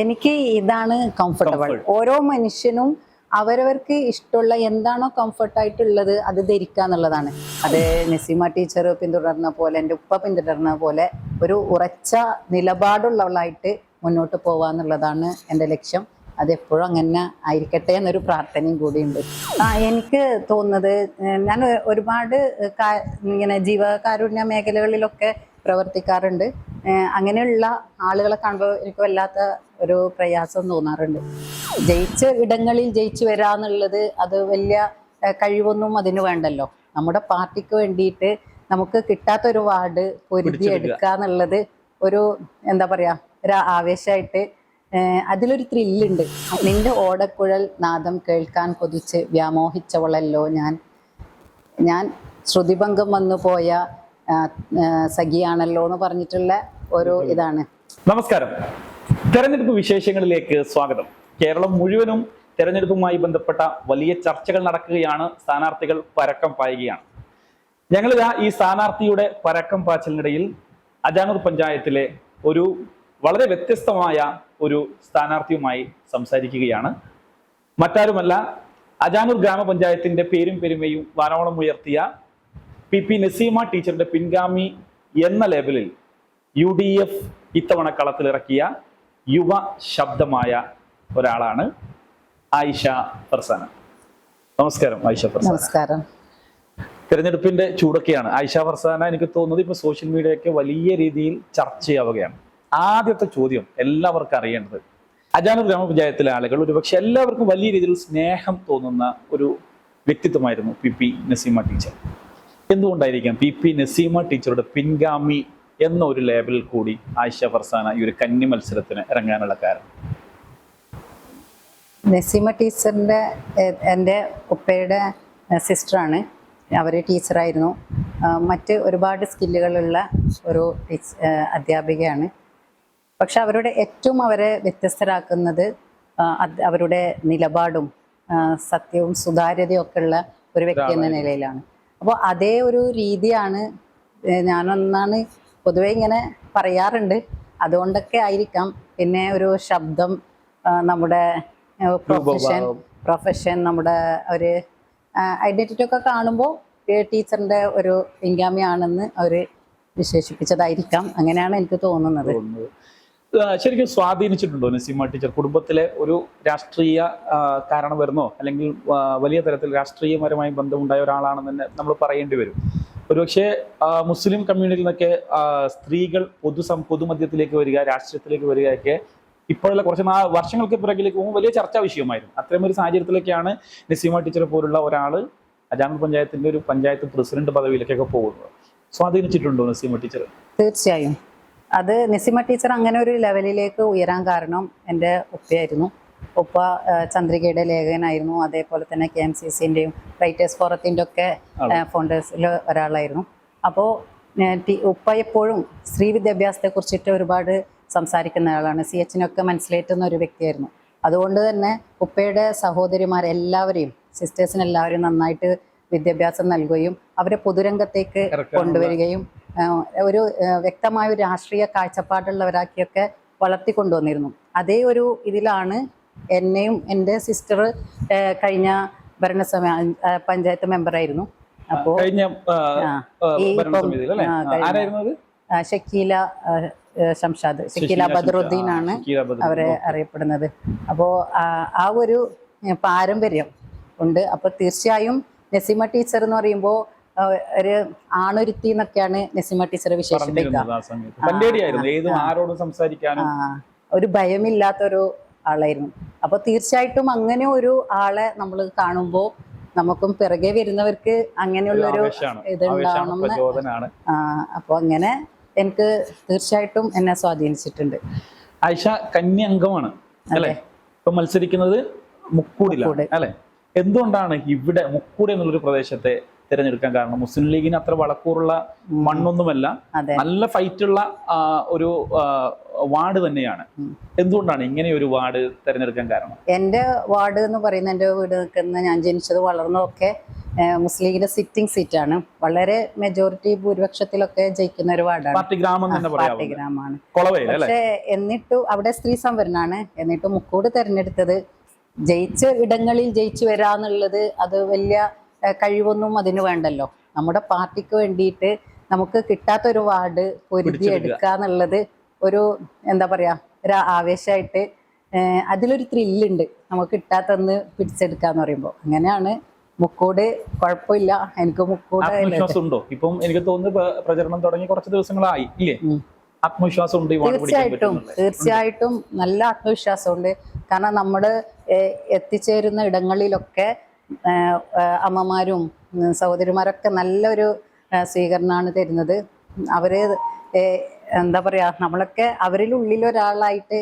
എനിക്ക് ഇതാണ് കംഫർട്ടബിൾ ഓരോ മനുഷ്യനും അവരവർക്ക് ഇഷ്ടമുള്ള എന്താണോ കംഫർട്ടായിട്ടുള്ളത് അത് ധരിക്കുക എന്നുള്ളതാണ്. അത് നസീമ ടീച്ചർ പിന്തുടർന്ന പോലെ എന്റെ ഉപ്പ പിന്തുടർന്ന പോലെ ഒരു ഉറച്ച നിലപാടുള്ളവളായിട്ട് മുന്നോട്ട് പോവുക എന്നുള്ളതാണ് എന്റെ ലക്ഷ്യം. അതെപ്പോഴും അങ്ങനെ ആയിരിക്കട്ടെ എന്നൊരു പ്രാർത്ഥനയും കൂടിയുണ്ട്. ആ എനിക്ക് തോന്നുന്നത് ഞാൻ ഒരുപാട് ഇങ്ങനെ ജീവകാരുണ്യ മേഖലകളിലൊക്കെ പ്രവർത്തിക്കാറുണ്ട്. അങ്ങനെയുള്ള ആളുകളെ കാണുമ്പോൾ എനിക്ക് വല്ലാത്ത ഒരു പ്രയാസം തോന്നാറുണ്ട്. ജയിച്ച ഇടങ്ങളിൽ ജയിച്ചു വരാന്നുള്ളത് അത് വലിയ കഴിവൊന്നും അതിന് വേണ്ടല്ലോ. നമ്മുടെ പാർട്ടിക്ക് വേണ്ടിയിട്ട് നമുക്ക് കിട്ടാത്ത ഒരു വാർഡ് പൊരുതി. എടുക്കുക എന്നുള്ളത് ഒരു എന്താ പറയാ ഒരു ആവേശമായിട്ട് അതിലൊരു ത്രില്ലുണ്ട് നിന്റെ ഓടക്കുഴൽ നാദം കേൾക്കാൻ കൊതിച്ച് വ്യാമോഹിച്ചവളല്ലോ ഞാൻ. ഞാൻ ശ്രുതിഭംഗം വന്നു പോയ സഖിയാണല്ലോ എന്ന് പറഞ്ഞിട്ടുള്ള ഒരു ഇതാണ്. നമസ്കാരം. തെരഞ്ഞെടുപ്പ് വിശേഷങ്ങളിലേക്ക് സ്വാഗതം. കേരളം മുഴുവനും തെരഞ്ഞെടുപ്പുമായി ബന്ധപ്പെട്ട വലിയ ചർച്ചകൾ നടക്കുകയാണ്. സ്ഥാനാർത്ഥികൾ പരക്കം പായുകയാണ്. ഞങ്ങളിതാ ഈ സ്ഥാനാർത്ഥിയുടെ പരക്കം പാച്ചലിനിടയിൽ അജാനൂർ പഞ്ചായത്തിലെ ഒരു വളരെ വ്യത്യസ്തമായ ഒരു സ്ഥാനാർത്ഥിയുമായി സംസാരിക്കുകയാണ്. മറ്റാരുമല്ല അജാനൂർ ഗ്രാമപഞ്ചായത്തിന്റെ പേരും പെരുമയും വാനോളം ഉയർത്തിയ പി പി നസീമ ടീച്ചറിന്റെ പിൻഗാമി എന്ന ലേബലിൽ യു ഡി എഫ് ഇത്തവണ കളത്തിലിറക്കിയ യുവ ശബ്ദമായ ഒരാളാണ് ആയിഷ ഫർസാന. നമസ്കാരം ആയിഷ ഫർസാന. നമസ്കാരം. തിരഞ്ഞെടുപ്പിന്റെ ചൂടൊക്കെയാണ്. ആയിഷ ഫർസാന എനിക്ക് തോന്നുന്നത് ഇപ്പൊ സോഷ്യൽ മീഡിയയൊക്കെ വലിയ രീതിയിൽ ചർച്ചയാവുകയാണ് ആദ്യത്തെ ചോദ്യം എല്ലാവർക്കും അറിയേണ്ടത് അജാനൂർ ഗ്രാമപഞ്ചായത്തിലെ ആളുകൾ ഒരുപക്ഷെ എല്ലാവർക്കും വലിയ രീതിയിൽ സ്നേഹം തോന്നുന്ന ഒരു വ്യക്തിത്വമായിരുന്നു പി പി നസീമ ടീച്ചർ. എന്തുകൊണ്ടായിരിക്കാം പി പി നസീമ ടീച്ചറുടെ പിൻഗാമി എന്ന ഒരു ലേബലിൽ കൂടി ആയിഷ ഫർസാന ഈ ഒരു കന്നി മത്സരത്തിന് ഇറങ്ങാനുള്ള കാരണം? നസീമ ടീച്ചറിന്റെ എന്റെ ഉപ്പയുടെ സിസ്റ്ററാണ്. അവർ ടീച്ചറായിരുന്നു. മറ്റ് ഒരുപാട് സ്കില്ലുകളുള്ള ഒരു ടീച്ച് അധ്യാപികയാണ്. പക്ഷെ അവരുടെ ഏറ്റവും അവരെ വ്യത്യസ്തരാക്കുന്നത് അവരുടെ നിലപാടും സത്യവും സുതാര്യതയും ഒക്കെ ഉള്ള ഒരു വ്യക്തി എന്ന നിലയിലാണ്. അപ്പോൾ അതേ ഒരു രീതിയാണ് ഞാനൊന്നാണ് പൊതുവെ ഇങ്ങനെ പറയാറുണ്ട്. അതുകൊണ്ടൊക്കെ ആയിരിക്കാം. പിന്നെ ഒരു ശബ്ദം നമ്മുടെ പ്രൊഫഷൻ പ്രൊഫഷൻ നമ്മുടെ ഒരു ഐഡന്റിറ്റി ഒക്കെ കാണുമ്പോൾ ടീച്ചറിന്റെ ഒരു പിൻഗാമിയാണെന്ന് അവർ വിശേഷിപ്പിച്ചതായിരിക്കാം. അങ്ങനെയാണ് എനിക്ക് തോന്നുന്നത്. ശരിക്കും സ്വാധീനിച്ചിട്ടുണ്ടോ നസീമ ടീച്ചർ? കുടുംബത്തിലെ ഒരു രാഷ്ട്രീയ കാരണം വരുന്നോ അല്ലെങ്കിൽ വലിയ തരത്തിൽ രാഷ്ട്രീയപരമായി ബന്ധമുണ്ടായ ഒരാളാണെന്ന് തന്നെ നമ്മൾ പറയേണ്ടി വരും. ഒരുപക്ഷെ മുസ്ലിം കമ്മ്യൂണിറ്റിയിൽ നിന്നൊക്കെ സ്ത്രീകൾ പൊതുസം പൊതുമധ്യത്തിലേക്ക് വരിക രാഷ്ട്രീയത്തിലേക്ക് വരികയൊക്കെ ഇപ്പോഴുള്ള കുറച്ച് നാ വർഷങ്ങൾക്ക് പിറകിലേക്ക് പോകുമ്പോൾ വലിയ ചർച്ചാ വിഷയമായിരുന്നു. അത്തരം ഒരു സാഹചര്യത്തിലേക്കാണ് നസീമ ടീച്ചർ പോലുള്ള ഒരാൾ അജാമ പഞ്ചായത്തിന്റെ ഒരു പഞ്ചായത്ത് പ്രസിഡന്റ് പദവിയിലേക്കൊക്കെ പോകുന്നത്. സ്വാധീനിച്ചിട്ടുണ്ടോ നസീമ ടീച്ചർ തീർച്ചയായും. അത് നസീമ ടീച്ചർ അങ്ങനെ ഒരു ലെവലിലേക്ക് ഉയരാൻ കാരണം എന്റെ ഉപ്പയായിരുന്നു. ഉപ്പ ചന്ദ്രികയുടെ ലേഖകനായിരുന്നു. അതേപോലെ തന്നെ കെ എം സി സിന്റെയും റൈറ്റേഴ്സ് ഫോറത്തിന്റെ ഒക്കെ ഫൗണ്ടേഴ്സിൽ ഒരാളായിരുന്നു. അപ്പോൾ ഉപ്പ എപ്പോഴും സ്ത്രീ വിദ്യാഭ്യാസത്തെ കുറിച്ചിട്ട് ഒരുപാട് സംസാരിക്കുന്ന ആളാണ്. സി എച്ചിനൊക്കെ മനസ്സിലേറ്റുന്ന ഒരു വ്യക്തിയായിരുന്നു. അതുകൊണ്ട് തന്നെ ഉപ്പയുടെ സഹോദരിമാർ എല്ലാവരെയും സിസ്റ്റേഴ്സിന് എല്ലാവരെയും നന്നായിട്ട് വിദ്യാഭ്യാസം നൽകുകയും അവരെ പൊതുരംഗത്തേക്ക് കൊണ്ടുവരികയും ഒരു വ്യക്തമായ ഒരു രാഷ്ട്രീയ കാഴ്ചപ്പാടുള്ളവരാക്കിയൊക്കെ വളർത്തിക്കൊണ്ടുവന്നിരുന്നു. അതേ ഒരു ഇതിലാണ് എന്നെയും എന്റെ സിസ്റ്റർ കഴിഞ്ഞ ഭരണസമ പഞ്ചായത്ത് മെമ്പറായിരുന്നു അപ്പോൾ ഷക്കീല ഷംഷാദ് ഷക്കീല ബദറുദ്ദീൻ. ആണ് അവരെ അറിയപ്പെടുന്നത്. അപ്പോൾ ആ ഒരു പാരമ്പര്യം ഉണ്ട്. അപ്പോൾ തീർച്ചയായും നസീമ ടീച്ചർ എന്ന് പറയുമ്പോൾ ഒരു ആണൊരുത്തി എന്നൊക്കെയാണ് നസീമ ടീച്ചറെ വിശേഷിപ്പിക്കുക. ഒരു ഭയമില്ലാത്തൊരു ആളായിരുന്നു. അപ്പോൾ തീർച്ചയായിട്ടും അങ്ങനെ ഒരു ആളെ നമ്മൾ കാണുമ്പോൾ നമുക്കും പിറകെ വരുന്നവർക്ക് അങ്ങനെയുള്ള ഒരു ഇതുണ്ടാവണം അപ്പോൾ അങ്ങനെ എനിക്ക് തീർച്ചയായിട്ടും എന്നെ സ്വാധീനിച്ചിട്ടുണ്ട്. ആയിഷ കന്യ അംഗമാണ് അല്ലെ ഇപ്പൊ മത്സരിക്കുന്നത് മുക്കൂടിലാണ് മുക്കൂട്. അല്ലെ? എന്തുകൊണ്ടാണ് ഇവിടെ മുക്കൂടി എന്നുള്ളൊരു പ്രദേശത്തെ തിരഞ്ഞെടുക്കാൻ കാരണം. മുസ്ലിം ലീഗിന് അത്ര വളക്കൂറുള്ള മണ്ണൊന്നുമല്ല. നല്ല ഫൈറ്റുള്ള ഒരു വാർഡ് തന്നെയാണ്. എന്തുകൊണ്ടാണ് ഇങ്ങനെ ഒരു വാർഡ് തിരഞ്ഞെടുക്കാൻ കാരണം? എന്റെ വാർഡ് എന്ന് പറയുന്ന എന്റെ വീട് നിൽക്കുന്ന ഞാൻ ജനിച്ചത് വളർന്നതൊക്കെ മുസ്ലിം ലീഗിന്റെ സിറ്റിംഗ് സീറ്റാണ്. വളരെ മെജോറിറ്റി ഭൂരിപക്ഷത്തിലൊക്കെ ജയിക്കുന്ന ഒരു വാർഡാണ്. പാർട്ടി ഗ്രാമമാണ്. പക്ഷേ എന്നിട്ടും അവിടെ സ്ത്രീ സംവരണമാണ് എന്നിട്ട് മുക്കോട് തെരഞ്ഞെടുത്തത്. ജയിച്ച ഇടങ്ങളിൽ ജയിച്ചു വരാന്നുള്ളത് അത് വലിയ കഴിവൊന്നും അതിന് വേണ്ടല്ലോ. നമ്മുടെ പാർട്ടിക്ക് വേണ്ടിയിട്ട് നമുക്ക് കിട്ടാത്ത ഒരു വാർഡ് പൊരുതി. എടുക്കുക എന്നുള്ളത് ഒരു എന്താ പറയാ ഒരു ആവേശമായിട്ട് അതിലൊരു ത്രില്ലുണ്ട് നമുക്ക് കിട്ടാത്തന്ന് പിടിച്ചെടുക്കുക എന്ന് പറയുമ്പോൾ അങ്ങനെയാണ്. മുക്കോട് കുഴപ്പമില്ല. എനിക്ക് മുക്കോട് ആത്മവിശ്വാസം ഉണ്ടോ? ഇപ്പം എനിക്ക് തോന്നുന്നു പ്ര- പ്രചരണം തുടങ്ങി കുറച്ച് ദിവസങ്ങളായി ഇല്ലേ? ആത്മവിശ്വാസം ഉണ്ട് തീർച്ചയായിട്ടും തീർച്ചയായിട്ടും നല്ല ആത്മവിശ്വാസമുണ്ട്. കാരണം നമ്മുടെ എത്തിച്ചേരുന്ന ഇടങ്ങളിലൊക്കെ അമ്മമാരും സഹോദരിമാരൊക്കെ നല്ലൊരു സ്വീകരണമാണ് തരുന്നത്. അവർ എന്താ പറയാ നമ്മളൊക്കെ അവരിൽ ഉള്ളിലൊരാളായിട്ട്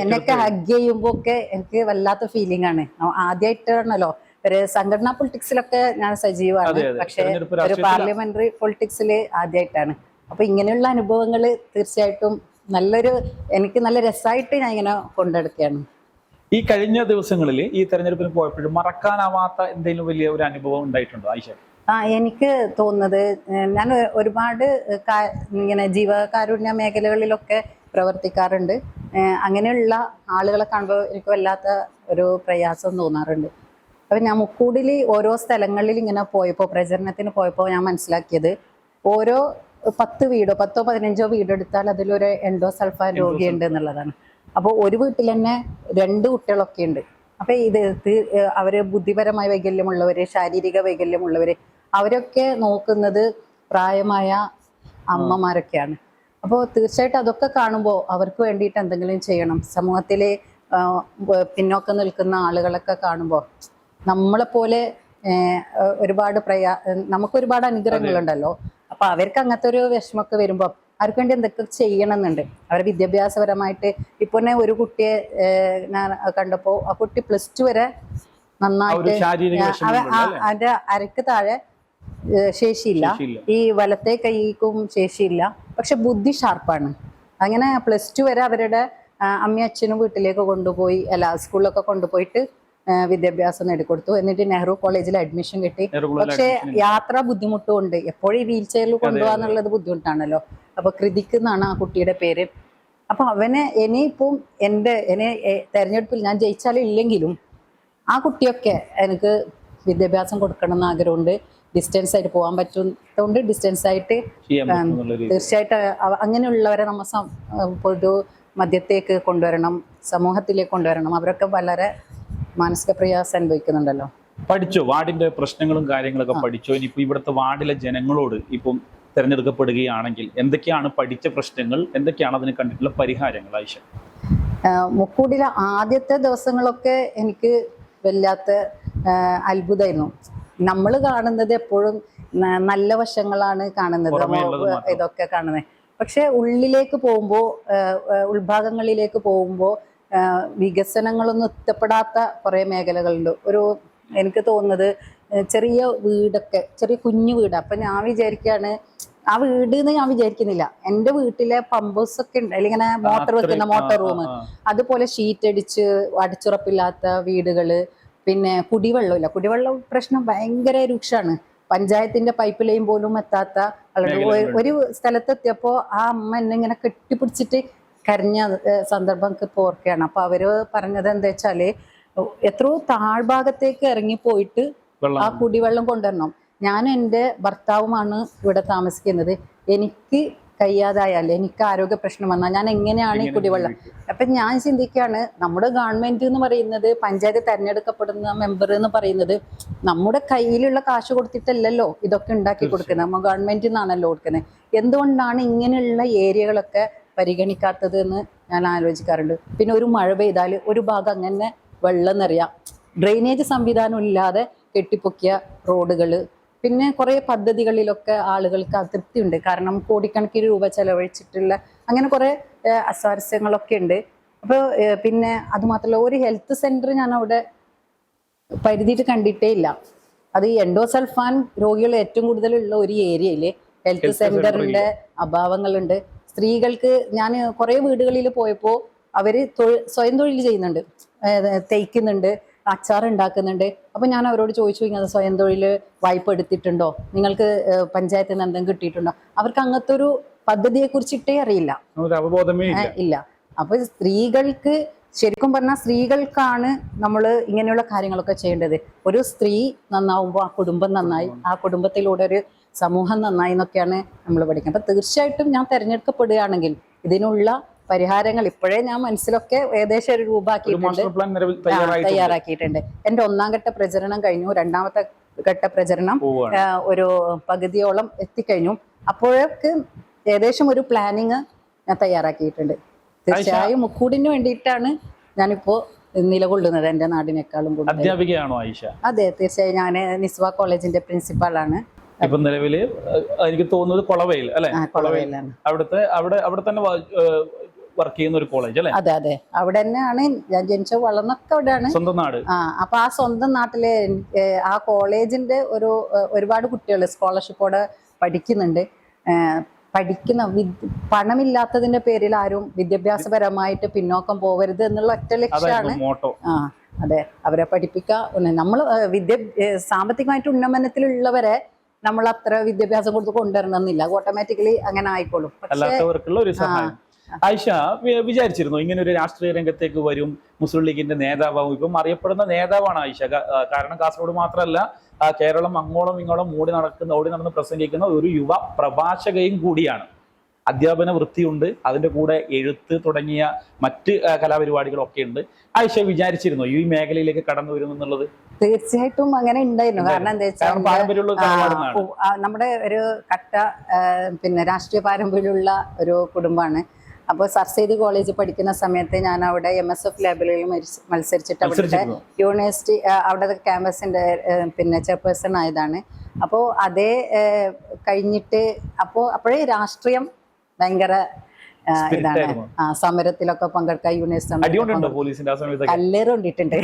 എന്നൊക്കെ ഹഗ് ചെയ്യുമ്പോൾ ഒക്കെ എനിക്ക് വല്ലാത്ത ഫീലിംഗ് ആണ്. ആദ്യമായിട്ടാണല്ലോ ഒരു സംഘടനാ പൊളിറ്റിക്സിലൊക്കെ ഞാൻ സജീവമാണ്. പക്ഷെ ഒരു പാർലമെന്ററി പൊളിറ്റിക്സിൽ ആദ്യമായിട്ടാണ് അപ്പൊ ഇങ്ങനെയുള്ള അനുഭവങ്ങൾ തീർച്ചയായിട്ടും നല്ലൊരു എനിക്ക് നല്ല രസമായിട്ട് ഞാൻ ഇങ്ങനെ കൊണ്ടെടുക്കുകയാണ്. ഈ കഴിഞ്ഞ ദിവസങ്ങളിൽ ഈ തെരഞ്ഞെടുപ്പിന് പോയപ്പോഴും മറക്കാനാവാത്ത എന്തെങ്കിലും വലിയ ഒരു അനുഭവം ഉണ്ടായിട്ടുണ്ടോ ആയിഷ? ആ എനിക്ക് തോന്നുന്നത് ഞാൻ ഒരുപാട് ഇങ്ങനെ ജീവകാരുണ്യ മേഖലകളിലൊക്കെ പ്രവർത്തിക്കാറുണ്ട്. അങ്ങനെയുള്ള ആളുകളെ കാണുമ്പോൾ എനിക്ക് വല്ലാത്ത ഒരു പ്രയാസം തോന്നാറുണ്ട്. അപ്പം ഞാൻ മുക്കൂടിൽ ഓരോ സ്ഥലങ്ങളിൽ ഇങ്ങനെ പോയപ്പോൾ പ്രചരണത്തിന് പോയപ്പോൾ ഞാൻ മനസ്സിലാക്കിയത് ഓരോ പത്ത് വീടോ പത്തോ പതിനഞ്ചോ വീടെടുത്താൽ അതിലൊരു എൻഡോസൾഫാൻ. രോഗിയുണ്ട് എന്നുള്ളതാണ്. അപ്പോൾ ഒരു വീട്ടിൽ തന്നെ രണ്ട് കുട്ടികളൊക്കെ ഉണ്ട് അപ്പൊ ഇത് അവർ ബുദ്ധിപരമായ വൈകല്യമുള്ളവര് ശാരീരിക വൈകല്യമുള്ളവര് അവരൊക്കെ നോക്കുന്നത് പ്രായമായ അമ്മമാരൊക്കെയാണ്. അപ്പോൾ തീർച്ചയായിട്ടും അതൊക്കെ കാണുമ്പോൾ അവർക്ക് വേണ്ടിയിട്ട് എന്തെങ്കിലും ചെയ്യണം. സമൂഹത്തിലെ പിന്നോക്കം നിൽക്കുന്ന ആളുകളൊക്കെ കാണുമ്പോൾ നമ്മളെപ്പോലെ ഒരുപാട് പ്രയാ നമുക്കൊരുപാട് അനുഗ്രഹങ്ങളുണ്ടല്ലോ. അപ്പൊ അവർക്ക് അങ്ങനത്തെ ഒരു വിഷമമൊക്കെ വരുമ്പോൾ അവർക്ക് വേണ്ടി എന്തൊക്കെ ചെയ്യണമെന്നുണ്ട്. അവരെ വിദ്യാഭ്യാസപരമായിട്ട് ഇപ്പൊ തന്നെ ഒരു കുട്ടിയെ ഞാൻ കണ്ടപ്പോൾ ആ കുട്ടി പ്ലസ് ടു വരെ നന്നായിട്ട് അതിന്റെ അരക്ക് താഴെ ശേഷിയില്ല. ഈ വലത്തെ കൈക്കും ശേഷിയില്ല. പക്ഷെ ബുദ്ധി ഷാർപ്പാണ് അങ്ങനെ പ്ലസ് ടു വരെ അവരുടെ അമ്മയും അച്ഛനും വീട്ടിലേക്ക് കൊണ്ടുപോയി അല്ല സ്കൂളിലൊക്കെ കൊണ്ടുപോയിട്ട് വിദ്യാഭ്യാസം നേടിക്കൊടുത്തു. എന്നിട്ട് നെഹ്റു കോളേജിൽ അഡ്മിഷൻ കിട്ടി. പക്ഷെ യാത്ര ബുദ്ധിമുട്ടുമുണ്ട്. എപ്പോഴും ഈ വീൽ ചെയറിൽ കൊണ്ടുപോകാന്നുള്ളത് ബുദ്ധിമുട്ടാണല്ലോ. അപ്പൊ കൃതിക്ക് എന്നാണ് ആ കുട്ടിയുടെ പേര്. അപ്പൊ അവനെ ഇനിയിപ്പം എന്റെ എന്നെ തെരഞ്ഞെടുപ്പിൽ ഞാൻ ജയിച്ചാലും ഇല്ലെങ്കിലും ആ കുട്ടിയൊക്കെ എനിക്ക് വിദ്യാഭ്യാസം കൊടുക്കണം എന്ന് ആഗ്രഹമുണ്ട്. ഡിസ്റ്റൻസ് ആയിട്ട് പോകാൻ പറ്റുന്നതുകൊണ്ട് ഡിസ്റ്റൻസ് ആയിട്ട് തീർച്ചയായിട്ടും അങ്ങനെയുള്ളവരെ നമ്മ സം- പൊതു മധ്യത്തേക്ക് കൊണ്ടുവരണം സമൂഹത്തിലേക്ക് കൊണ്ടുവരണം. അവരൊക്കെ വളരെ മാനസിക പ്രയാസം അനുഭവിക്കുന്നുണ്ടല്ലോ. പഠിച്ചോ? വാർഡിന്റെ പ്രശ്നങ്ങളും കാര്യങ്ങളൊക്കെ പഠിച്ചോ? ഇനിയിപ്പോ ഇവിടുത്തെ വാർഡിലെ ജനങ്ങളോട് ഇപ്പം തെരഞ്ഞെടുക്കപ്പെടുകയാണെങ്കിൽ എന്തൊക്കെയാണ് പഠിച്ച പ്രശ്നങ്ങൾ? എന്തൊക്കെയാണ് അതിന് കണ്ടിട്ടുള്ള പരിഹാരങ്ങൾ? ആയിഷ. മുക്കൂടിലെ ആദ്യത്തെ ദിവസങ്ങളൊക്കെ എനിക്ക് വല്ലാത്ത അത്ഭുതമായിരുന്നു. നമ്മൾ കാണുന്നത് എപ്പോഴും നല്ല വശങ്ങളാണ് കാണുന്നത്. ഇതൊക്കെ കാണുന്നത്. പക്ഷെ ഉള്ളിലേക്ക് പോകുമ്പോൾ ഉൾഭാഗങ്ങളിലേക്ക് പോകുമ്പോൾ വികസനങ്ങളൊന്നും എത്തപ്പെടാത്ത കുറേ മേഖലകളുണ്ട്. ഒരു എനിക്ക് തോന്നുന്നത് ചെറിയ വീടൊക്കെ ചെറിയ കുഞ്ഞു വീട്. അപ്പം ഞാൻ വിചാരിക്കുകയാണ് ആ വീട് എന്ന് ഞാൻ വിചാരിക്കുന്നില്ല. എന്റെ വീട്ടിലെ പമ്പസ് ഒക്കെ ഉണ്ട്. അല്ലെങ്കിൽ ഇങ്ങനെ മോട്ടർ വെക്കുന്ന മോട്ടോർ റൂം അതുപോലെ ഷീറ്റ് അടിച്ച് അടിച്ചുറപ്പില്ലാത്ത വീടുകൾ പിന്നെ കുടിവെള്ളമില്ല. കുടിവെള്ളം പ്രശ്നം ഭയങ്കര രൂക്ഷമാണ് പഞ്ചായത്തിന്റെ പൈപ്പ് ലൈൻ പോലും എത്താത്ത ഒരു- സ്ഥലത്ത് എത്തിയപ്പോ സ്ഥലത്തെത്തിയപ്പോ ആ അമ്മ എന്നെ ഇങ്ങനെ കെട്ടിപ്പിടിച്ചിട്ട് കരഞ്ഞ സന്ദർഭം എനിക്ക് ഓർക്കുകയാണ് അപ്പൊ അവർ പറഞ്ഞത് എന്താ വെച്ചാൽ എത്രയോ താഴ്ഭാഗത്തേക്ക് ഇറങ്ങി പോയിട്ട് ആ കുടിവെള്ളം കൊണ്ടുവരണം. ഞാനും എന്റെ ഭർത്താവുമാണ് ഇവിടെ താമസിക്കുന്നത്. എനിക്ക് കഴിയാതായാൽ എനിക്ക് ആരോഗ്യ പ്രശ്നം വന്നാൽ ഞാൻ എങ്ങനെയാണ് ഈ കുടിവെള്ളം? അപ്പൊ ഞാൻ ചിന്തിക്കുകയാണ് നമ്മുടെ ഗവൺമെന്റ് എന്ന് പറയുന്നത് പഞ്ചായത്ത് തിരഞ്ഞെടുക്കപ്പെടുന്ന മെമ്പർ എന്ന് പറയുന്നത് നമ്മുടെ കയ്യിലുള്ള കാശ് കൊടുത്തിട്ടല്ലല്ലോ ഇതൊക്കെ ഉണ്ടാക്കി കൊടുക്കുന്നത്. നമ്മൾ ഗവൺമെന്റിൽ നിന്നാണല്ലോ കൊടുക്കുന്നത്. എന്തുകൊണ്ടാണ് ഇങ്ങനെയുള്ള ഏരിയകളൊക്കെ പരിഗണിക്കാത്തത് എന്ന് ഞാൻ ആലോചിക്കാറുണ്ട്. പിന്നെ ഒരു മഴ പെയ്താൽ ഒരു ഭാഗം അങ്ങനെ വെള്ളം നിറയാം. ഡ്രെയിനേജ് സംവിധാനം ഇല്ലാതെ കെട്ടിപ്പൊക്കിയ റോഡുകൾ പിന്നെ കുറേ പദ്ധതികളിലൊക്കെ ആളുകൾക്ക് അതൃപ്തിയുണ്ട്. കാരണം കോടിക്കണക്കിന് രൂപ ചെലവഴിച്ചിട്ടുള്ള അങ്ങനെ കുറേ അസ്വാരസ്യങ്ങളൊക്കെ ഉണ്ട്. അപ്പോൾ പിന്നെ അതുമാത്രമല്ല ഒരു ഹെൽത്ത് സെന്റർ ഞാൻ അവിടെ പരിധിയിട്ട് കണ്ടിട്ടേ ഇല്ല. അത് ഈ എൻഡോസൾഫാൻ രോഗികൾ ഏറ്റവും കൂടുതലുള്ള ഒരു ഏരിയയിൽ ഹെൽത്ത് സെന്ററിന്റെ അഭാവങ്ങളുണ്ട്. സ്ത്രീകൾക്ക് ഞാൻ കുറേ വീടുകളിൽ പോയപ്പോൾ അവർ തൊഴിൽ സ്വയം തൊഴിൽ ചെയ്യുന്നുണ്ട്. തയ്ക്കുന്നുണ്ട് അച്ചാർ ഉണ്ടാക്കുന്നുണ്ട് അപ്പൊ ഞാൻ അവരോട് ചോദിച്ചു ഇങ്ങനെ സ്വയം തൊഴിൽ വായ്പ എടുത്തിട്ടുണ്ടോ? നിങ്ങൾക്ക് പഞ്ചായത്തിൽ നിന്ന് എന്തെങ്കിലും കിട്ടിയിട്ടുണ്ടോ? അവർക്ക് അങ്ങനത്തെ ഒരു പദ്ധതിയെ കുറിച്ചിട്ടേ അറിയില്ല ഇല്ല. അപ്പൊ സ്ത്രീകൾക്ക് ശരിക്കും പറഞ്ഞാൽ സ്ത്രീകൾക്കാണ് നമ്മൾ ഇങ്ങനെയുള്ള കാര്യങ്ങളൊക്കെ ചെയ്യേണ്ടത്. ഒരു സ്ത്രീ നന്നാവുമ്പോൾ ആ കുടുംബം നന്നായി ആ കുടുംബത്തിലൂടെ ഒരു സമൂഹം നന്നായി എന്നൊക്കെയാണ് നമ്മൾ പഠിക്കുന്നത്. അപ്പൊ തീർച്ചയായിട്ടും ഞാൻ തിരഞ്ഞെടുക്കപ്പെടുകയാണെങ്കിൽ ഇതിനുള്ള പരിഹാരങ്ങൾ ഇപ്പോഴേ ഞാൻ മനസ്സിലൊക്കെ ഏകദേശം ഒരു രൂപമാക്കിയിട്ടുണ്ട് രൂപാക്കിയിട്ടുണ്ട് തയ്യാറാക്കിയിട്ടുണ്ട്. എന്റെ ഒന്നാം ഘട്ട പ്രചരണം കഴിഞ്ഞു. രണ്ടാമത്തെ ഘട്ട പ്രചരണം ഒരു പകുതിയോളം എത്തിക്കഴിഞ്ഞു. അപ്പോഴേക്ക് ഏകദേശം ഒരു പ്ലാനിങ് ഞാൻ തയ്യാറാക്കിയിട്ടുണ്ട്. തീർച്ചയായും മുക്കൂടിന് വേണ്ടിയിട്ടാണ് ഞാനിപ്പോ നിലകൊള്ളുന്നത് എന്റെ നാടിനേക്കാളും കൂടുതൽ. അധ്യാപികയാണോ ആയിഷ? അതെ തീർച്ചയായും ഞാൻ നിസ്വ കോളേജിന്റെ പ്രിൻസിപ്പാളാണ്. ഇപ്പൊ നിലവിൽ എനിക്ക് തോന്നുന്നത് കൊളവയിൽ അല്ലെ? കൊളവയിലാണ്. അവിടുത്തെ അവിടെ അവിടെ തന്നെ വർക്ക് ചെയ്യുന്ന ഒരു കോളേജ് അല്ലേ? അതെ അതെ. അവിടെ തന്നെയാണ് ഞാൻ ജനിച്ച വളർന്നൊക്കെ അവിടെയാണ്. സ്വന്തം നാട്. ആ അപ്പൊ ആ സ്വന്തം നാട്ടിലെ ആ കോളേജിന്റെ ഒരു ഒരുപാട് കുട്ടികൾ സ്കോളർഷിപ്പോടെ പഠിക്കുന്നുണ്ട്. പഠിക്കുന്ന പണമില്ലാത്തതിന്റെ പേരിൽ ആരും വിദ്യാഭ്യാസപരമായിട്ട് പിന്നോക്കം പോവരുത് എന്നുള്ള ഒറ്റ ലക്ഷ്യമാണ് ആ അതെ. അവരെ പഠിപ്പിക്കുക നമ്മൾ വിദ്യ സാമ്പത്തികമായിട്ട് ഉന്നമനത്തിലുള്ളവരെ നമ്മൾ അത്ര വിദ്യാഭ്യാസം കൊടുത്ത് കൊണ്ടുവരണമെന്നില്ല. ഓട്ടോമാറ്റിക്കലി അങ്ങനെ ആയിക്കോളും. പക്ഷേ ആയിഷ വിചാരിച്ചിരുന്നു ഇങ്ങനെ ഒരു രാഷ്ട്രീയ രംഗത്തേക്ക് വരും മുസ്ലിം ലീഗിന്റെ നേതാവാകും ഇപ്പം അറിയപ്പെടുന്ന നേതാവാണ് ആയിഷ. കാരണം കാസർഗോഡ് മാത്രമല്ല കേരളം അങ്ങോളം ഇങ്ങോളം ഓടി നടക്കുന്ന ഓടി നടന്ന് പ്രസംഗിക്കുന്ന ഒരു യുവ പ്രഭാഷകയും കൂടിയാണ്. അധ്യാപന വൃത്തിയുണ്ട് അതിന്റെ കൂടെ എഴുത്ത് തുടങ്ങിയ മറ്റ് കലാപരിപാടികളൊക്കെ ഉണ്ട്. ആയിഷ വിചാരിച്ചിരുന്നു ഈ മേഖലയിലേക്ക് കടന്നു വരുന്നു എന്നുള്ളത്? തീർച്ചയായിട്ടും അങ്ങനെ ഉണ്ടായിരുന്നു. കാരണം എന്താ വെച്ചാൽ നമ്മുടെ ഒരു കട്ട പിന്നെ രാഷ്ട്രീയ പാരമ്പര്യമുള്ള ഒരു കുടുംബമാണ്. അപ്പോൾ സർ സെയ്ദ് കോളേജിൽ പഠിക്കുന്ന സമയത്ത് ഞാൻ അവിടെ എം എസ് എഫ് ലാബിലിൽ മത്സരിച്ചിട്ട് അവിടുത്തെ യൂണിവേഴ്സിറ്റി അവിടെ അവിടുത്തെ ക്യാമ്പസിന്റെ പിന്നെ ചെയർപേഴ്സൺ ആയതാണ്. അപ്പോൾ അതേ കഴിഞ്ഞിട്ട് അപ്പോൾ അപ്പോഴേ രാഷ്ട്രീയം ഭയങ്കര ഇതാണ്. ആ സമരത്തിലൊക്കെ പങ്കെടുക്കാൻ യൂണിവേഴ്സിറ്റി കല്ലേറുണ്ടിട്ടുണ്ട്.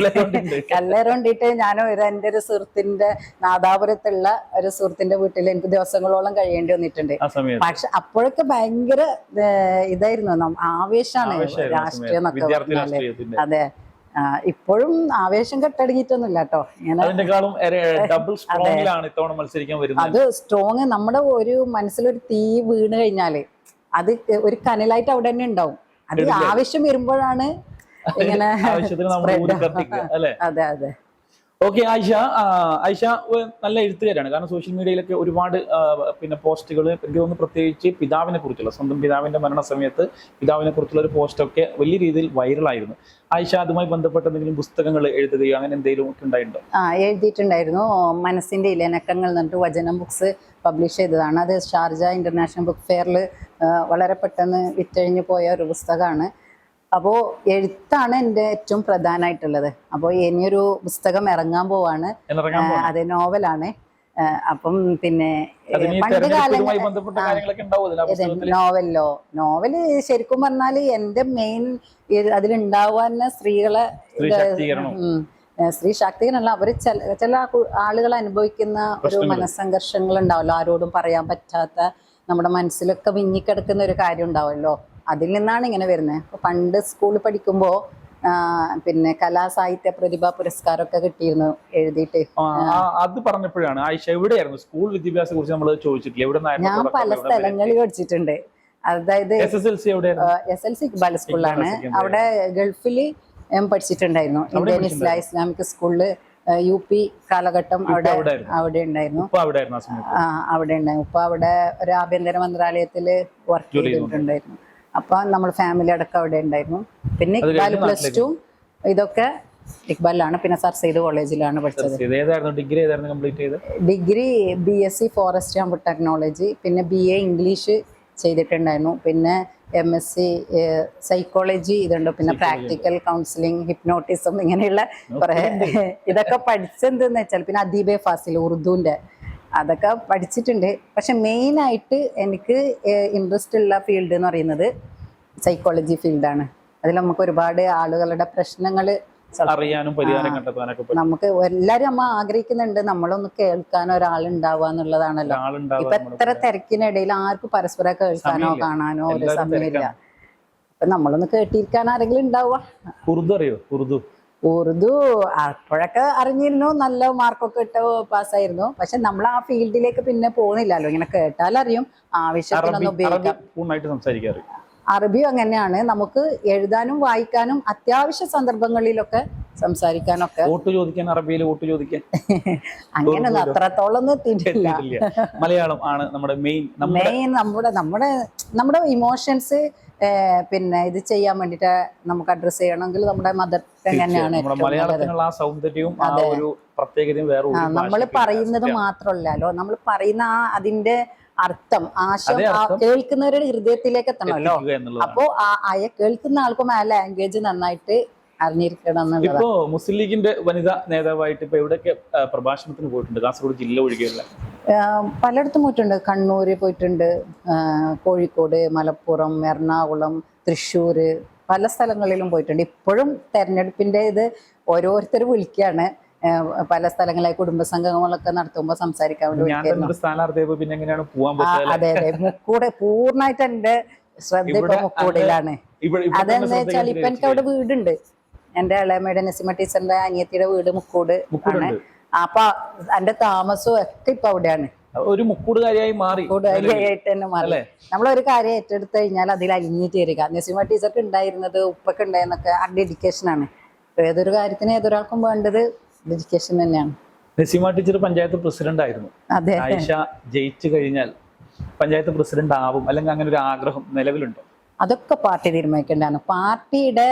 കല്ലേറ് കൊണ്ടിട്ട് ഞാൻ ഒരു എന്റെ ഒരു സുഹൃത്തിന്റെ നാദാപുരത്തുള്ള ഒരു സുഹൃത്തിന്റെ വീട്ടിൽ എനിക്ക് ദിവസങ്ങളോളം കഴിയേണ്ടി വന്നിട്ടുണ്ട്. പക്ഷെ അപ്പോഴൊക്കെ ഭയങ്കര ഇതായിരുന്നു. ആവേശമാണ് ആവേശാണ് രാഷ്ട്രീയം എന്നൊക്കെ അതെ. ഇപ്പോഴും ആവേശം കെട്ടടങ്ങിയിട്ടൊന്നുമില്ല കേട്ടോ. അത്. സ്ട്രോങ് നമ്മുടെ ഒരു മനസ്സിലൊരു തീ വീണ് കഴിഞ്ഞാൽ അത് ഒരു കനലായിട്ട് അവിടെ തന്നെ ഉണ്ടാവും. അത് ആവശ്യം വരുമ്പോഴാണ് ഇങ്ങനെ അതെ അതെ. ഓക്കെ ആയിഷ ആയിഷ നല്ല എഴുത്തുകാരാണ് കാരണം സോഷ്യൽ മീഡിയയിലൊക്കെ ഒരുപാട് പിന്നെ പോസ്റ്റുകൾ എനിക്ക് തോന്നുന്നു പ്രത്യേകിച്ച് പിതാവിനെ കുറിച്ചുള്ള സ്വന്തം പിതാവിന്റെ മരണ സമയത്ത് പിതാവിനെ കുറിച്ചുള്ള ഒരു പോസ്റ്റൊക്കെ വലിയ രീതിയിൽ വൈറലായിരുന്നു ആയിഷ അതുമായി ബന്ധപ്പെട്ട എന്തെങ്കിലും പുസ്തകങ്ങൾ എഴുതുകയോ അങ്ങനെ എന്തെങ്കിലും ഒക്കെ ഉണ്ടായിട്ടുണ്ടോ? ആ എഴുതിയിട്ടുണ്ടായിരുന്നു. മനസ്സിന്റെ ഇലനക്കങ്ങൾ എന്നിട്ട് വചനം ബുക്സ് പബ്ലിഷ് ചെയ്തതാണ്. അത് ഷാർജ ഇന്റർനാഷണൽ ബുക്ക് ഫെയറിൽ വളരെ പെട്ടെന്ന് വിറ്റഴിഞ്ഞു പോയ ഒരു പുസ്തകമാണ്. അപ്പോൾ എഴുത്താണ് എന്റെ ഏറ്റവും പ്രധാനമായിട്ടുള്ളത് അപ്പോൾ ഇനിയൊരു പുസ്തകം ഇറങ്ങാൻ പോവാണ്. അതെ നോവലാണ്. അപ്പം പിന്നെ പണ്ട് കാലങ്ങളിൽ നോവലിലോ നോവൽ? ശരിക്കും പറഞ്ഞാൽ എന്റെ മെയിൻ അതിലുണ്ടാവാൻ സ്ത്രീകളെ സ്ത്രീ ശാക്തീകരണമല്ല അവർ ചില ചില ആളുകൾ അനുഭവിക്കുന്ന ഒരു. മനസ്സംഘർഷങ്ങൾ ഉണ്ടാവല്ലോ ആരോടും പറയാൻ പറ്റാത്ത നമ്മുടെ മനസ്സിലൊക്കെ വിങ്ങിക്കിടക്കുന്ന ഒരു കാര്യം ഉണ്ടാവല്ലോ. അതിൽ നിന്നാണ് ഇങ്ങനെ വരുന്നത്. പണ്ട് സ്കൂളിൽ പഠിക്കുമ്പോൾ പിന്നെ കലാ സാഹിത്യ പ്രതിഭാ പുരസ്കാരമൊക്കെ കിട്ടിയിരുന്നു എഴുതിയിട്ട്. അത് പറഞ്ഞപ്പോഴാണ് ആയിഷ എവിടെയായിരുന്നു? സ്കൂൾ വിദ്യാഭ്യാസത്തെ കുറിച്ച് നമ്മൾ ചോദിച്ചിട്ടില്ല? എവിടെ ഞാൻ പല സ്ഥലങ്ങളിൽ പഠിച്ചിട്ടുണ്ട്. അതായത് S S L C S L C Iqbal സ്കൂളിലാണ്. അവിടെ ഗൾഫിൽ പഠിച്ചിട്ടുണ്ടായിരുന്നു. ഇന്ത്യൻ ഇസ്ലാ ഇസ്ലാമിക് സ്കൂളിൽ യു പി കാലഘട്ടം അവിടെ അവിടെ ഉണ്ടായിരുന്നു. അവിടെ ഉണ്ടായിരുന്നു. ഇപ്പൊ അവിടെ ഒരു ആഭ്യന്തര മന്ത്രാലയത്തിൽ വർക്ക് ചെയ്തിട്ടുണ്ടായിരുന്നു. അപ്പൊ നമ്മൾ ഫാമിലി അടക്കം അവിടെ ഉണ്ടായിരുന്നു. പിന്നെ ഇക്ബാൽ പ്ലസ് ടു ഇതൊക്കെ ഇക്ബാലിലാണ് പിന്നെ സർ സെയ്ദ് കോളേജിലാണ് പഠിച്ചത് ഡിഗ്രി കംപ്ലീറ്റ് ചെയ്ത്? Degree B S C forest and technology പിന്നെ ബി എ ഇംഗ്ലീഷ് ചെയ്തിട്ടുണ്ടായിരുന്നു. പിന്നെ എം എസ് സി സൈക്കോളജി ഇതുണ്ട്. പിന്നെ പ്രാക്ടിക്കൽ കൗൺസിലിംഗ് ഹിപ്നോട്ടിസം ഇങ്ങനെയുള്ള കുറേ ഇതൊക്കെ പഠിച്ചെന്തെന്ന് വെച്ചാൽ പിന്നെ അദീബെ ഫാസിൽ ഉറുദുവിന്റെ അതൊക്കെ പഠിച്ചിട്ടുണ്ട്. പക്ഷെ മെയിനായിട്ട് എനിക്ക് ഇൻട്രസ്റ്റ് ഉള്ള ഫീൽഡ് എന്ന് പറയുന്നത് സൈക്കോളജി ഫീൽഡാണ് അതിൽ നമുക്ക് ഒരുപാട് ആളുകളുടെ പ്രശ്നങ്ങൾ അറിയാനും പരിഹാരം കണ്ടെത്താനൊക്കെ നമുക്ക് എല്ലാരും അമ്മ ആഗ്രഹിക്കുന്നുണ്ട് നമ്മളൊന്ന് കേൾക്കാൻ ഒരാളുണ്ടാവുക എന്നുള്ളതാണല്ലോ. ഇപ്പൊ എത്ര തിരക്കിനിടയിൽ ആർക്കും പരസ്പരം കേൾക്കാനോ കാണാനോ ഒരു സമയമില്ല. അപ്പൊ നമ്മളൊന്ന് കേട്ടിരിക്കാൻ ആരെങ്കിലും ഉണ്ടാവുക. ഉറുദു അറിയോ? ഉറുദു. ഉറുദു അപ്പോഴൊക്കെ അറിഞ്ഞിരുന്നു നല്ല മാർക്കൊക്കെ ഇട്ട് പാസ്സായിരുന്നു. പക്ഷെ നമ്മൾ ആ ഫീൽഡിലേക്ക് പിന്നെ പോകുന്നില്ലല്ലോ. ഇങ്ങനെ കേട്ടാലറിയും അറിയും ആവശ്യത്തിനൊന്നും ഉപയോഗിക്കാം. അറബി അറബിയും അങ്ങനെയാണ്. നമുക്ക് എഴുതാനും വായിക്കാനും അത്യാവശ്യ സന്ദർഭങ്ങളിലൊക്കെ സംസാരിക്കാനൊക്കെ വോട്ട് ചോദിക്കാൻ അറബിയിൽ വോട്ട് ചോദിക്കാൻ? അങ്ങനെയൊന്നും അത്രത്തോളം. മലയാളം ആണ് നമ്മുടെ മെയിൻ നമ്മുടെ മെയിൻ നമ്മുടെ നമ്മുടെ നമ്മുടെ ഇമോഷൻസ് പിന്നെ ഇത് ചെയ്യാൻ വേണ്ടിട്ട് നമുക്ക് അഡ്രസ് ചെയ്യണമെങ്കിൽ നമ്മുടെ മദർ ടങ് തന്നെയാണ് സൗന്ദര്യവും നമ്മൾ പറയുന്നത്. മാത്രമല്ലല്ലോ നമ്മൾ പറയുന്ന ആ അതിന്റെ അർത്ഥം ആശയം കേൾക്കുന്നവരുടെ ഹൃദയത്തിലേക്ക് എത്തണമല്ലോ അപ്പോ ആ കേൾക്കുന്ന ആൾക്കും ആ ലാംഗ്വേജ് നന്നായിട്ട് അറിഞ്ഞിരിക്കണം ഇപ്പോ മുസ്ലിം ലീഗിന്റെ വനിതാ നേതാവായിട്ട് ഇപ്പൊ എവിടെയൊക്കെ പ്രഭാഷണത്തിന് പോയിട്ടുണ്ട്? കാസർഗോഡ് ജില്ല ഒഴികെയുള്ള. പലയിടത്തും പോയിട്ടുണ്ട്. കണ്ണൂര് പോയിട്ടുണ്ട്. കോഴിക്കോട് മലപ്പുറം എറണാകുളം തൃശ്ശൂര് പല സ്ഥലങ്ങളിലും പോയിട്ടുണ്ട്. ഇപ്പോഴും തെരഞ്ഞെടുപ്പിന്റെ ഇത് ഓരോരുത്തർ വിളിക്കുകയാണ് പല സ്ഥലങ്ങളായി കുടുംബസംഗമങ്ങളൊക്കെ നടത്തുമ്പോൾ സംസാരിക്കാൻ വേണ്ടി സ്ഥാനാർത്ഥിയായപ്പോ പിന്നെ എങ്ങനെയാണ് പോവാൻ അതെ അതെ. മുക്കൂടെ പൂർണമായിട്ട് എന്റെ ശ്രദ്ധ ഇപ്പൊ മുക്കൂടിലാണ്. അതെന്താ വെച്ചാൽ ഇപ്പൊ എനിക്ക് അവിടെ വീടുണ്ട്. എന്റെ ഇളയമ്മയുടെ നസിമ ടീച്ചറിന്റെ അനിയത്തിയുടെ വീട് മുക്കൂട് ആണ്. അപ്പൊ എന്റെ താമസവും ഒക്കെ ഇപ്പൊ അവിടെയാണ്. ഒരു മുക്കൂടുകാരിയായി മാറി. തന്നെ മാറി? നമ്മളൊരു കാര്യം ഏറ്റെടുത്ത് കഴിഞ്ഞാൽ അതിൽ അലിഞ്ഞിട്ട് വരിക നസിമ ടീച്ചർക്ക് ഉണ്ടായിരുന്നത് ഉപ്പൊക്കെ ഉണ്ടായിരുന്നൊക്കെ ആ ഡെഡിക്കേഷൻ ആണ്. ഏതൊരു കാര്യത്തിന് ഏതൊരാൾക്കും വേണ്ടത് ഡെഡിക്കേഷൻ തന്നെയാണ്. നസീമ ടീച്ചർ പഞ്ചായത്ത് പ്രസിഡന്റ് ആയിരുന്നു. അതെ. ആയിഷ ജയിച്ചു കഴിഞ്ഞാൽ പഞ്ചായത്ത് പ്രസിഡന്റ് ആവും. അല്ലെങ്കിൽ അങ്ങനെ ഒരു ആഗ്രഹം നിലവിലുണ്ടോ? അതൊക്കെ പാർട്ടി തീരുമാനിക്കേണ്ടതാണ്. പാർട്ടിയുടെ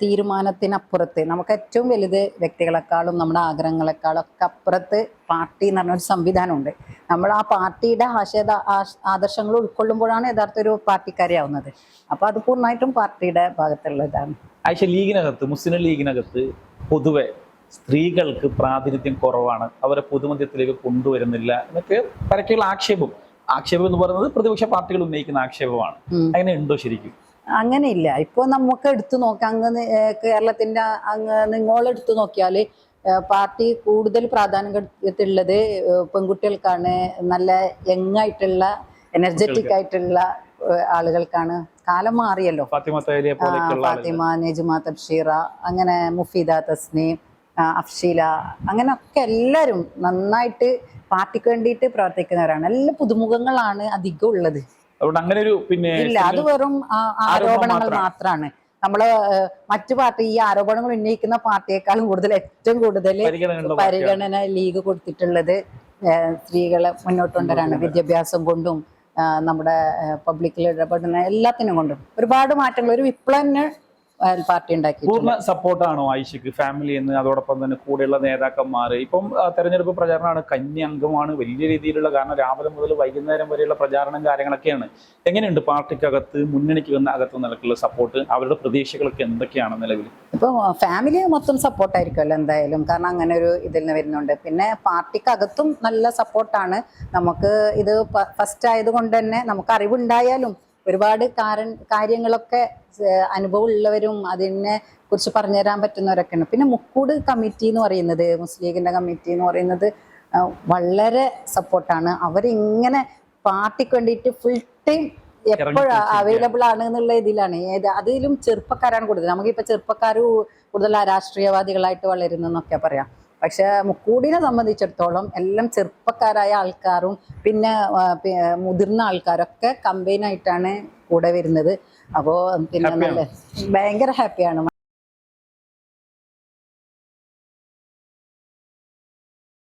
തീരുമാനത്തിനപ്പുറത്ത് നമുക്ക് ഏറ്റവും വലുത് വ്യക്തികളെക്കാളും നമ്മുടെ ആഗ്രഹങ്ങളെക്കാളും ഒക്കെ അപ്പുറത്ത് പാർട്ടി എന്ന് പറഞ്ഞൊരു സംവിധാനമുണ്ട്. നമ്മൾ ആ പാർട്ടിയുടെ ആശയ ആദർശങ്ങൾ ഉൾക്കൊള്ളുമ്പോഴാണ് യഥാർത്ഥ ഒരു പാർട്ടിക്കാരിയാവുന്നത് അപ്പോൾ അത് പൂർണമായിട്ടും പാർട്ടിയുടെ ഭാഗത്തുള്ളതാണ് ആയിഷ ലീഗിനകത്ത് മുസ്ലിം ലീഗിനകത്ത് പൊതുവെ സ്ത്രീകൾക്ക് പ്രാതിനിധ്യം കുറവാണ്. അവരെ പൊതുമധ്യത്തിലേക്ക് കൊണ്ടുവരുന്നില്ല എന്നൊക്കെ പരക്കെയുള്ള ആക്ഷേപം. ആക്ഷേപം എന്ന് പറയുന്നത് പ്രതിപക്ഷ പാർട്ടികൾ ഉന്നയിക്കുന്ന ആക്ഷേപമാണ്. അങ്ങനെ ഉണ്ടോ ശരിക്കും? അങ്ങനെയില്ല. ഇപ്പോൾ നമുക്ക് എടുത്തു നോക്കാം. അങ്ങ് കേരളത്തിന്റെ അങ്ങ് നിങ്ങൾ എടുത്തു നോക്കിയാൽ പാർട്ടി കൂടുതൽ പ്രാധാന്യം കൊടുത്തിട്ടുള്ളത് പെൺകുട്ടികൾക്കാണ്. നല്ല യങ് ആയിട്ടുള്ള എനർജറ്റിക് ആയിട്ടുള്ള ആളുകൾക്കാണ്. കാലം മാറിയല്ലോ. ഫാത്തിമ നെജുമ തബ്ഷീറ അങ്ങനെ മുഫീദ തസ്നി അഫ്ഷീല അങ്ങനെയൊക്കെ എല്ലാവരും നന്നായിട്ട് പാർട്ടിക്ക് വേണ്ടിയിട്ട് പ്രവർത്തിക്കുന്നവരാണ്. എല്ലാ പുതുമുഖങ്ങളാണ് അധികം ഉള്ളത്. അതുകൊണ്ട് അങ്ങനെ ഒരു പിന്നെ ഇല്ല അത് വെറും ആരോപണങ്ങൾ മാത്രമാണ്. നമ്മൾ മറ്റു പാർട്ടി ഈ ആരോപണങ്ങൾ ഉന്നയിക്കുന്ന പാർട്ടിയെക്കാളും കൂടുതൽ ഏറ്റവും കൂടുതൽ പരിഗണന ലീഗ് കൊടുത്തിട്ടുള്ളത് സ്ത്രീകളെ മുന്നോട്ട് കൊണ്ടുവരാണ് വിദ്യാഭ്യാസം കൊണ്ടും നമ്മുടെ പബ്ലിക്കിൽ ഇടപെടുന്ന എല്ലാത്തിനും കൊണ്ടും. ഒരുപാട് മാറ്റങ്ങൾ ഒരു വിപ്ലവം പാർട്ടി ഉണ്ടാക്കി പൂർണ സപ്പോർട്ടാണോ ആയിഷയ്ക്ക് ഫാമിലി എന്ന്? അതോടൊപ്പം തന്നെ കൂടെയുള്ള നേതാക്കന്മാർ ഇപ്പം തെരഞ്ഞെടുപ്പ് പ്രചാരണമാണ് കന്നി അംഗമാണ് വലിയ രീതിയിലുള്ള കാരണം രാവിലെ മുതൽ വൈകുന്നേരം വരെയുള്ള പ്രചാരണം കാര്യങ്ങളൊക്കെയാണ്. എങ്ങനെയുണ്ട് പാർട്ടിക്കകത്ത് മുന്നണിക്ക് വന്ന അകത്ത് നിലക്കുള്ള സപ്പോർട്ട് അവരുടെ പ്രതീക്ഷകളൊക്കെ എന്തൊക്കെയാണ് നിലവിൽ ഇപ്പൊ ഫാമിലി മൊത്തം സപ്പോർട്ടായിരിക്കുമല്ലോ എന്തായാലും. കാരണം അങ്ങനെ ഒരു ഇതിൽ നിന്ന് വരുന്നുണ്ട്. പിന്നെ പാർട്ടിക്കകത്തും നല്ല സപ്പോർട്ടാണ് നമുക്ക് ഇത് ഫസ്റ്റ് ആയതുകൊണ്ട് തന്നെ നമുക്ക് അറിവുണ്ടായാലും ഒരുപാട് കാരൻ കാര്യങ്ങളൊക്കെ അനുഭവമുള്ളവരും അതിനെ കുറിച്ച് പറഞ്ഞുതരാൻ പറ്റുന്നവരൊക്കെയാണ്. പിന്നെ മുക്കൂട് കമ്മിറ്റി എന്ന് പറയുന്നത് മുസ്ലിം ലീഗിന്റെ കമ്മിറ്റി എന്ന് പറയുന്നത് വളരെ സപ്പോർട്ടാണ്. അവരിങ്ങനെ പാർട്ടിക്ക് വേണ്ടിയിട്ട് ഫുൾ ടൈം എപ്പോഴും. അവൈലബിൾ ആണ് എന്നുള്ള ഇതിലാണ്. ഏത് അതിലും ചെറുപ്പക്കാരാണ് കൂടുതൽ. നമുക്കിപ്പോൾ ചെറുപ്പക്കാർ കൂടുതൽ രാഷ്ട്രീയവാദികളായിട്ട് വളരുന്നതെന്നൊക്കെ പറയാം. പക്ഷെ മുക്കൂടിനെ സംബന്ധിച്ചിടത്തോളം എല്ലാം ചെറുപ്പക്കാരായ ആൾക്കാരും പിന്നെ മുതിർന്ന ആൾക്കാരൊക്കെ കമ്പൈനായിട്ടാണ് കൂടെ വരുന്നത്. അപ്പോൾ പിന്നെ നല്ല ഭയങ്കര ഹാപ്പിയാണ്.